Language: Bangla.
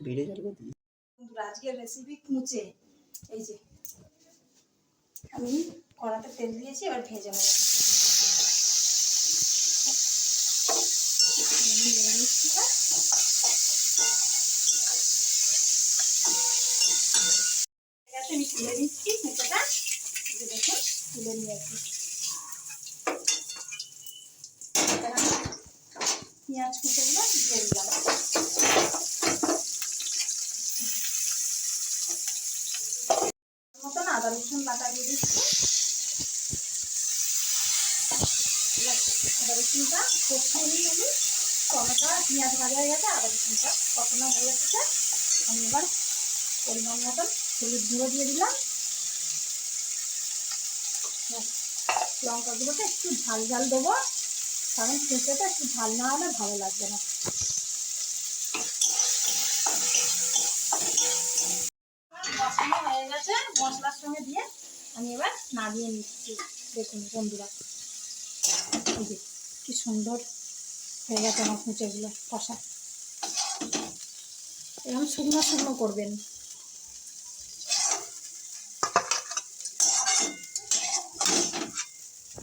ভিডিও চালু করে আজকের রেসিপি কুঁচে। এই যে, আমি কড়াতে তেল দিয়েছি, এবার ভেজে নেব। আমি তুলে কুঁচেটা। এই দেখুন, তুলে নিয়েছি। পেঁয়াজ কুঁচোগুলো দিয়ে দিলাম মতন আদা রসুন বাটা দিয়ে দিচ্ছি। আদা রসুনটা নিই আমি টমেটো আর পেঁয়াজ ভাজা হয়ে গেছে আদা রসুনটা কষানো হয়ে গেছে আমি এবার পরিমাণ মতন হলুদ গুঁড়ো দিয়ে দিলাম। ব্যাস, লঙ্কাগুলোতে একটু ঝাল ঝাল দেবো কারণ খেতেটা একটু ঝাল না হলে ভালো লাগবে না। কষানো হয়ে গেছে, মশলার সঙ্গে দিয়ে আমি এবার নাড়িয়ে নিচ্ছি। দেখুন বন্ধুরা কি সুন্দর হয়ে গেছে আমার কুঁচেগুলো কষা। এরকম শুকনো শুকনো করবেন।